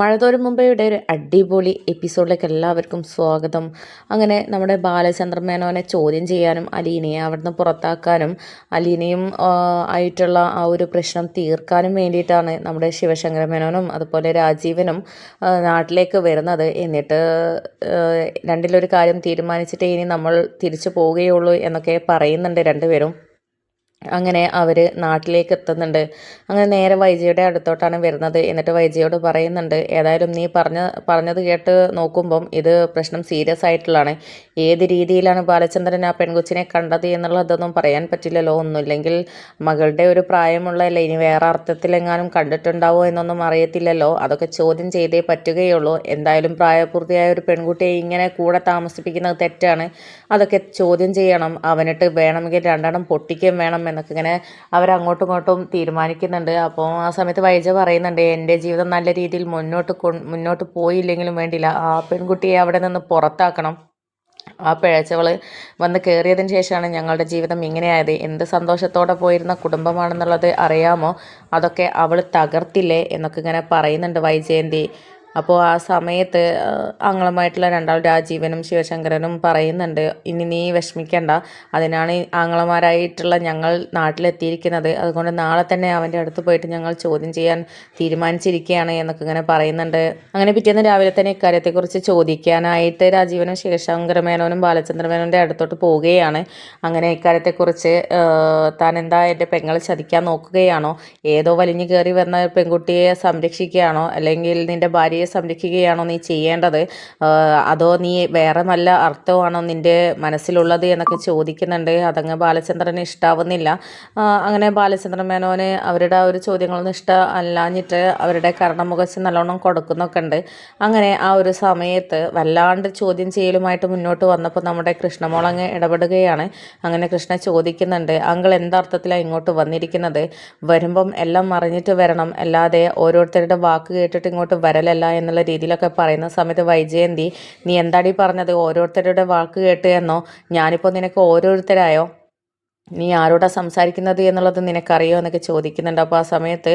മഴതോരും മുംബൈയുടെ ഒരു അടിപൊളി എപ്പിസോഡിലേക്ക് എല്ലാവർക്കും സ്വാഗതം. അങ്ങനെ നമ്മുടെ ബാലചന്ദ്ര മേനോനെ ചോദ്യം ചെയ്യാനും അലീനയെ അവിടുന്ന് പുറത്താക്കാനും അലീനയും ആയിട്ടുള്ള ആ ഒരു പ്രശ്നം തീർക്കാനും വേണ്ടിയിട്ടാണ് നമ്മുടെ ശിവശങ്കര മേനോനും അതുപോലെ രാജീവനും നാട്ടിലേക്ക് വരുന്നത്. എന്നിട്ട് രണ്ടിലൊരു കാര്യം തീരുമാനിച്ചിട്ട് ഇനി നമ്മൾ തിരിച്ചു പോവുകയുള്ളൂ എന്നൊക്കെ പറയുന്നുണ്ട് രണ്ടുപേരും. അങ്ങനെ അവർ നാട്ടിലേക്ക് എത്തുന്നുണ്ട് അങ്ങനെ നേരെ വൈജയുടെ അടുത്തോട്ടാണ് വരുന്നത്. എന്നിട്ട് വൈജയോട് പറയുന്നുണ്ട് ഏതായാലും നീ പറഞ്ഞ പറഞ്ഞത് കേട്ട് നോക്കുമ്പം ഇത് പ്രശ്നം സീരിയസ് ആയിട്ടുള്ളതാണ്. ഏത് രീതിയിലാണ് ബാലചന്ദ്രൻ ആ പെൺകൊച്ചിനെ കണ്ടത് എന്നുള്ളതൊന്നും പറയാൻ പറ്റില്ലല്ലോ. ഒന്നുമില്ലെങ്കിൽ മകളുടെ ഒരു പ്രായമുള്ളതല്ലേ. ഇനി വേറെ അർത്ഥത്തിലെങ്ങാനും കണ്ടിട്ടുണ്ടാവോ എന്നൊന്നും അറിയത്തില്ലല്ലോ. അതൊക്കെ ചോദ്യം ചെയ്തേ പറ്റുകയുള്ളൂ. എന്തായാലും പ്രായപൂർത്തിയായ ഒരു പെൺകുട്ടിയെ ഇങ്ങനെ കൂടെ താമസിപ്പിക്കുന്നത് തെറ്റാണ്. അതൊക്കെ ചോദ്യം ചെയ്യണം. അവനിട്ട് വേണമെങ്കിൽ രണ്ടെണ്ണം പൊട്ടിക്കുകയും വേണം എന്നൊക്കെ ഇങ്ങനെ അവരങ്ങോട്ടും ഇങ്ങോട്ടും തീരുമാനിക്കുന്നുണ്ട്. അപ്പോൾ ആ സമയത്ത് വൈജ പറയുന്നുണ്ട് എന്റെ ജീവിതം നല്ല രീതിയിൽ മുന്നോട്ട് മുന്നോട്ട് പോയില്ലെങ്കിലും വേണ്ടിയില്ല. ആ പെൺകുട്ടിയെ അവിടെ നിന്ന് പുറത്താക്കണം. ആ പിഴച്ചവൾ വന്ന് കയറിയതിന് ശേഷമാണ് ഞങ്ങളുടെ ജീവിതം ഇങ്ങനെയായത്. എന്ത് സന്തോഷത്തോടെ പോയിരുന്ന കുടുംബമാണെന്നുള്ളത് അറിയാമോ? അതൊക്കെ അവൾ തകർത്തില്ലേ? എന്നൊക്കെ ഇങ്ങനെ പറയുന്നുണ്ട് വൈജയന്തി. അപ്പോൾ ആ സമയത്ത് ആങ്ങളമായിട്ടുള്ള രണ്ടാൾ രാജീവനും ശിവശങ്കരനും പറയുന്നുണ്ട് ഇനി നീ വിഷമിക്കണ്ട. അതിനാണ് ആങ്ങളമാരായിട്ടുള്ള ഞങ്ങൾ നാട്ടിലെത്തിയിരിക്കുന്നത്. അതുകൊണ്ട് നാളെ തന്നെ അവന്റെ അടുത്ത് പോയിട്ട് ഞങ്ങൾ ചോദ്യം ചെയ്യാൻ തീരുമാനിച്ചിരിക്കുകയാണ് എന്നൊക്കെ ഇങ്ങനെ പറയുന്നുണ്ട്. അങ്ങനെ പിറ്റേന്ന് രാവിലെ തന്നെ ഇക്കാര്യത്തെക്കുറിച്ച് ചോദിക്കാനായിട്ട് രാജീവനും ശിവശങ്കര മേനോനും ബാലചന്ദ്ര മേനോന്റെ അടുത്തോട്ട് പോവുകയാണ്. അങ്ങനെ ഇക്കാര്യത്തെക്കുറിച്ച് താൻ എന്താ എന്റെ പെങ്ങളെ ചതിക്കാൻ നോക്കുകയാണോ? ഏതോ വലിഞ്ഞു കയറി വന്ന പെൺകുട്ടിയെ സംരക്ഷിക്കുകയാണോ? അല്ലെങ്കിൽ നിന്റെ ഭാര്യയെ ഭാര്യയെ സംരക്ഷിക്കുകയാണോ നീ ചെയ്യേണ്ടത്? അതോ നീ വേറെ നല്ല അർത്ഥമാണോ നിന്റെ മനസ്സിലുള്ളത് എന്നൊക്കെ ചോദിക്കുന്നുണ്ട്. അതങ്ങ് ബാലചന്ദ്രന് ഇഷ്ടാവുന്നില്ല. അങ്ങനെ ബാലചന്ദ്രൻ മേനോന് അവരുടെ ആ ഒരു ചോദ്യങ്ങളൊന്നും ഇഷ്ട അല്ലാഞ്ഞിട്ട് അവരുടെ കരണമുഖച്ച് നല്ലോണം കൊടുക്കുന്നൊക്കെ ഉണ്ട്. അങ്ങനെ ആ ഒരു സമയത്ത് വല്ലാണ്ട് ചോദ്യം ചെയ്യലുമായിട്ട് മുന്നോട്ട് വന്നപ്പോൾ നമ്മുടെ കൃഷ്ണമോളങ്ങ് ഇടപെടുകയാണ്. അങ്ങനെ കൃഷ്ണ ചോദിക്കുന്നുണ്ട് അങ്കൾ എന്തർത്ഥത്തിലാണ് ഇങ്ങോട്ട് വന്നിരിക്കുന്നത്? വരുമ്പം എല്ലാം മറിഞ്ഞിട്ട് വരണം. അല്ലാതെ ഓരോരുത്തരുടെ വാക്ക് കേട്ടിട്ട് ഇങ്ങോട്ട് വരലല്ല എന്നുള്ള രീതിയിലൊക്കെ പറയുന്ന സമയത്ത് വൈജയന്തി നീ എന്താടി പറഞ്ഞത്? ഓരോരുത്തരുടെ വാക്ക് കേട്ട് എന്നോ? ഞാനിപ്പോൾ നിനക്ക് ഓരോരുത്തരായോ? നീ ആരോടാ സംസാരിക്കുന്നത് എന്നുള്ളത് നിനക്കറിയോ എന്നൊക്കെ ചോദിക്കുന്നുണ്ട്. അപ്പോൾ ആ സമയത്ത്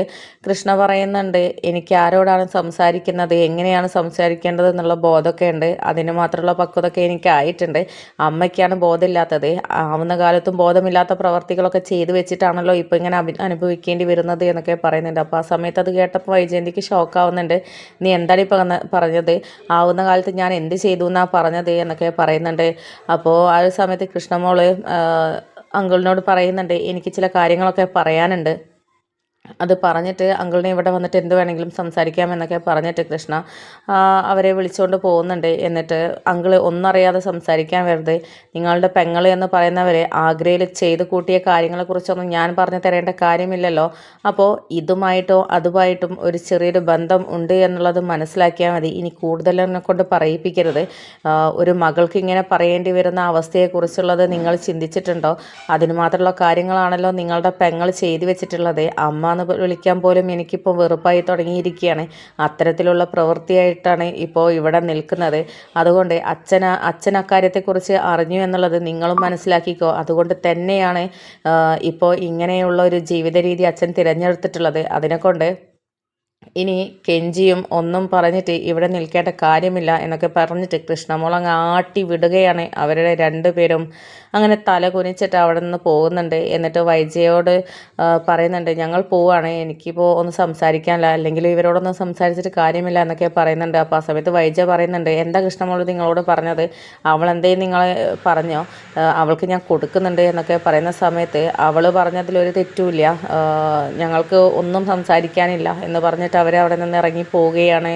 കൃഷ്ണ പറയുന്നുണ്ട് എനിക്ക് ആരോടാണ് സംസാരിക്കുന്നത്? എങ്ങനെയാണ് സംസാരിക്കേണ്ടത്? എന്നുള്ള ബോധമൊക്കെ ഉണ്ട്. അതിന് മാത്രമുള്ള പക്വതൊക്കെ എനിക്കായിട്ടുണ്ട്. അമ്മയ്ക്കാണ് ബോധമില്ലാത്തത്. ആവുന്ന കാലത്തും ബോധമില്ലാത്ത പ്രവർത്തികളൊക്കെ ചെയ്തു വെച്ചിട്ടാണല്ലോ ഇപ്പോൾ ഇങ്ങനെ അനുഭവിക്കേണ്ടി വരുന്നത് എന്നൊക്കെ പറയുന്നുണ്ട്. അപ്പോൾ ആ സമയത്ത് അത് കേട്ടപ്പോൾ വൈജയന്തിക്ക് ഷോക്കാവുന്നുണ്ട്. നീ എന്താണ് ഇപ്പോൾ പറഞ്ഞത്? ആവുന്ന കാലത്ത് ഞാൻ എന്ത് ചെയ്തു എന്നാണ് പറഞ്ഞത്? എന്നൊക്കെ പറയുന്നുണ്ട്. അപ്പോൾ ആ ഒരു സമയത്ത് കൃഷ്ണമോൾ അങ്കിളിനോട് പറയുന്നുണ്ട് എനിക്ക് ചില കാര്യങ്ങളൊക്കെ പറയാനുണ്ട്. അത് പറഞ്ഞിട്ട് അങ്കിളിനെ ഇവിടെ വന്നിട്ട് എന്ത് വേണമെങ്കിലും സംസാരിക്കാം എന്നൊക്കെ പറഞ്ഞിട്ട് കൃഷ്ണ അവരെ വിളിച്ചുകൊണ്ട് പോകുന്നുണ്ട്. എന്നിട്ട് അങ്കിൾ ഒന്നറിയാതെ സംസാരിക്കാൻ വെറുതെ നിങ്ങളുടെ പെങ്ങൾ എന്ന് പറയുന്നവരെ ആഗ്രയിൽ ചെയ്ത് കൂട്ടിയ കാര്യങ്ങളെക്കുറിച്ചൊന്നും ഞാൻ പറഞ്ഞു തരേണ്ട കാര്യമില്ലല്ലോ. അപ്പോൾ ഇതുമായിട്ടോ അതുമായിട്ടും ഒരു ചെറിയൊരു ബന്ധം ഉണ്ട് എന്നുള്ളത് മനസ്സിലാക്കിയാൽ മതി. ഇനി കൂടുതലെന്നെ കൊണ്ട് പറയിപ്പിക്കരുത്. ഒരു മകൾക്ക് ഇങ്ങനെ പറയേണ്ടി വരുന്ന അവസ്ഥയെക്കുറിച്ചുള്ളത് നിങ്ങൾ ചിന്തിച്ചിട്ടുണ്ടോ? അതിന് മാത്രമുള്ള കാര്യങ്ങളാണല്ലോ നിങ്ങളുടെ പെങ്ങൾ ചെയ്തു വെച്ചിട്ടുള്ളത്. അമ്മ എന്ന് വിളിക്കാൻ പോലും എനിക്കിപ്പോൾ വെറുപ്പായി തുടങ്ങിയിരിക്കുകയാണ്. അത്തരത്തിലുള്ള പ്രവൃത്തിയായിട്ടാണ് ഇപ്പോൾ ഇവിടെ നിൽക്കുന്നത്. അതുകൊണ്ട് അച്ഛന അച്ഛൻ അക്കാര്യത്തെക്കുറിച്ച് അറിഞ്ഞു എന്നുള്ളത് നിങ്ങളും മനസ്സിലാക്കിക്കോ. അതുകൊണ്ട് തന്നെയാണ് ഇപ്പോൾ ഇങ്ങനെയുള്ള ഒരു ജീവിത രീതി അച്ഛൻ തിരഞ്ഞെടുത്തിട്ടുള്ളത്. അതിനെക്കൊണ്ട് ഇനി കെഞ്ചിയും ഒന്നും പറഞ്ഞിട്ട് ഇവിടെ നിൽക്കേണ്ട കാര്യമില്ല എന്നൊക്കെ പറഞ്ഞിട്ട് കൃഷ്ണമുളങ്ങ് ആട്ടി വിടുകയാണ് അവരുടെ രണ്ടുപേരും. അങ്ങനെ തല കുനിച്ചിട്ട് അവിടെ നിന്ന് പോകുന്നുണ്ട്. എന്നിട്ട് വൈജയോട് പറയുന്നുണ്ട് ഞങ്ങൾ പോവാണ്. എനിക്കിപ്പോൾ ഒന്ന് സംസാരിക്കാനില്ല. അല്ലെങ്കിൽ ഇവരോടൊന്നും സംസാരിച്ചിട്ട് കാര്യമില്ല എന്നൊക്കെ പറയുന്നുണ്ട്. അപ്പോൾ ആ സമയത്ത് വൈജ പറയുന്നുണ്ട് എന്താ കൃഷ്ണമുള നിങ്ങളോട് പറഞ്ഞത്? അവൾ എന്തേ നിങ്ങളെ പറഞ്ഞോ? അവൾക്ക് ഞാൻ കൊടുക്കുന്നുണ്ട് എന്നൊക്കെ പറയുന്ന സമയത്ത് അവൾ പറഞ്ഞതിലൊരു തെറ്റുമില്ല. ഞങ്ങൾക്ക് ഒന്നും സംസാരിക്കാനില്ല എന്ന് പറഞ്ഞിട്ട് അവർ അവിടെ നിന്ന് ഇറങ്ങി പോവുകയാണ്.